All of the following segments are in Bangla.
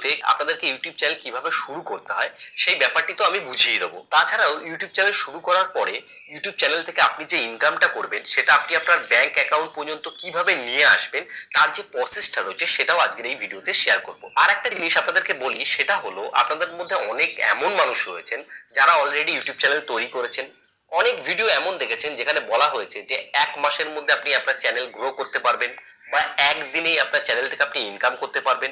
ভিডিওতে আপনাদেরকে ইউটিউব চ্যানেল কীভাবে শুরু করতে হয়, সেই ব্যাপারটি তো আমি বুঝিয়ে দেবো। তাছাড়াও ইউটিউব চ্যানেল শুরু করার পরে ইউটিউব চ্যানেল থেকে আপনি যে ইনকামটা করবেন, সেটা আপনি আপনার ব্যাংক অ্যাকাউন্ট পর্যন্ত কীভাবে নিয়ে আসবেন, তার যে প্রসেসটা রয়েছে, সেটাও আজকের এই ভিডিওতে শেয়ার করব। আর একটা জিনিস আপনাদেরকে বলি, সেটা হলো আপনাদের মধ্যে অনেক এমন মানুষ রয়েছেন, যারা অলরেডি ইউটিউব চ্যানেল তৈরি করেছেন। অনেক ভিডিও এমন দেখেছেন, যেখানে বলা হয়েছে যে এক মাসের মধ্যে আপনি আপনার চ্যানেল গ্রো করতে পারবেন, বা একদিনেই আপনার চ্যানেল থেকে আপনি ইনকাম করতে পারবেন।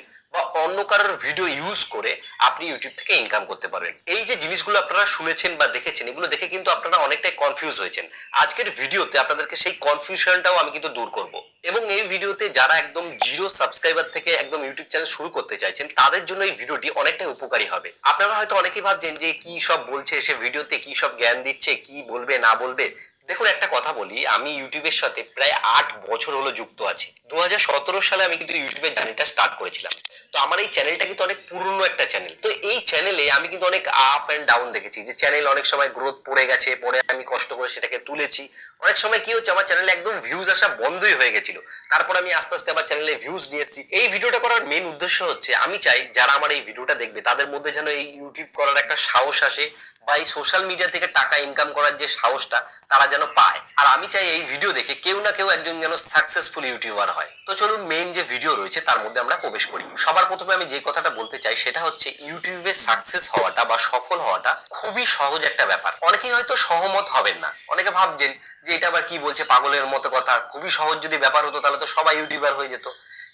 অন্য কারোর ভিডিও ইউজ করে আপনি ইউটিউব থেকে ইনকাম করতে পারবেন। এই যে জিনিসগুলো আপনারা শুনেছেন বা দেখেছেন, এগুলো দেখে কিন্তু আপনারা অনেকটাই কনফিউজ হয়েছেন। আজকের ভিডিওতে আপনাদেরকে সেই কনফিউশনটাও আমি কিন্তু দূর করব। এবং এই ভিডিওতে যারা একদম জিরো সাবস্ক্রাইবার থেকে একদম ইউটিউব চ্যানেল শুরু করতে চাইছেন, তাদের জন্য এই ভিডিওটি অনেকটাই উপকারী হবে। আপনারা হয়তো অনেকেই ভাবছেন যে কি সব বলছে সে ভিডিওতে কি সব জ্ঞান দিচ্ছে, কি বলবে, না বলবে? দেখুন, একটা কথা বলি, আমি ইউটিউবের সাথে প্রায় আট বছর হলো যুক্ত আছি। দু হাজার সতেরো সালে আমি কিন্তু ইউটিউবের জার্নিটা স্টার্ট করেছিলাম। তো আমার এই চ্যানেলটা কিন্তু অনেক পুরনো একটা চ্যানেল তো এই চ্যানেলে আমি কিন্তু অনেক আপ অ্যান্ড ডাউন দেখেছি যে চ্যানেল অনেক সময় গ্রোথ পড়ে গেছে, পরে আমি কষ্ট করে সেটাকে তুলেছি। অনেক সময় কি হচ্ছে, আমার চ্যানেলে একদম ভিউজ আসা বন্ধই হয়ে গেছিল। তারপর আমি আস্তে আস্তে আমার চ্যানেলে ভিউজ নিয়ে এসেছি। এই ভিডিওটা করার মেন উদ্দেশ্য হচ্ছে, আমি চাই যারা আমার এই ভিডিওটা দেখবে, তাদের মধ্যে যেন এই ইউটিউব করার একটা সাহস আসে বা এই সোশ্যাল মিডিয়া থেকে টাকা ইনকাম করার যে সাহসটা তারা যেন পায়। আর আমি চাই এই ভিডিও দেখে কেউ না কেউ একজন যেন সাকসেসফুল ইউটিউবার হয়। তো চলুন মেইন যে ভিডিও রয়েছে, তার মধ্যে আমরা প্রবেশ করি। সবার প্রথমে আমি যে কথাটা বলতে চাই, সেটা হচ্ছে ইউটিউবে সাকসেস হওয়াটা বা সফল হওয়াটা খুবই সহজ একটা ব্যাপার। অনেকেই হয়তো সহমত হবেন না। অনেকে ভাবছেন যে এটা আবার কি বলছে, পাগলের মতো কথা। খুবই সহজ যদি ব্যাপার হতো, তাহলে তো সবাই ইউটিউবার হয়ে যেত।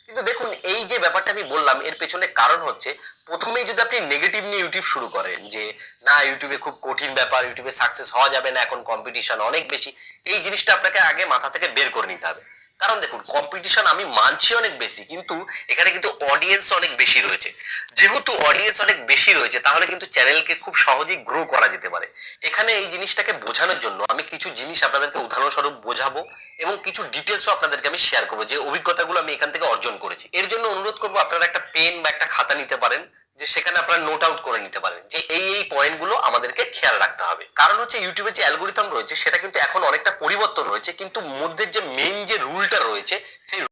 কিন্তু দেখুন, এই যে ব্যাপারটা আমি বললাম, এর পেছনে কারণ হচ্ছে, প্রথমেই যদি আপনি নেগেটিভ নিয়ে ইউটিউব শুরু করেন, যে না ইউটিউবে খুব কঠিন ব্যাপার ইউটিউবে সাকসেস হওয়া যাবে না, এখন কম্পিটিশন অনেক বেশি, এই জিনিসটা আপনাকে আগে মাথা থেকে বের করে নিতে হবে। কারণ দেখুন কম্পিটিশন আমি মানছি অনেক বেশি, কিন্তু এখানে কিন্তু অডিয়েন্স অনেক বেশি রয়েছে। যেহেতু অডিয়েন্স অনেক বেশি রয়েছে, তাহলে কিন্তু চ্যানেলকে খুব সহজেই গ্রো করা যেতে পারে। এখানে এই জিনিসটাকে বোঝানোর জন্য আমি কিছু জিনিস আপনাদেরকে উদাহরণস্বরূপ বোঝাবো এবং কিছু ডিটেলসও আপনাদেরকে আমি শেয়ার করব, যে অভিজ্ঞতাগুলো আমি এখান থেকে অর্জন করেছি। এর জন্য অনুরোধ করব, আপনারা একটা পেন বা একটা খাতা নিতে পারেন, যে সেখানে আপনারা নোট আউট করে নিতে পারেন, যে এই এই পয়েন্টগুলো আমাদেরকে খেয়াল রাখতে হবে। কারণ হচ্ছে ইউটিউবে যে অ্যালগোরিথম রয়েছে, সেটা কিন্তু এখন অনেকটা পরিবর্তন হয়েছে, কিন্তু মধ্যে যে যে রুলটা রয়েছে।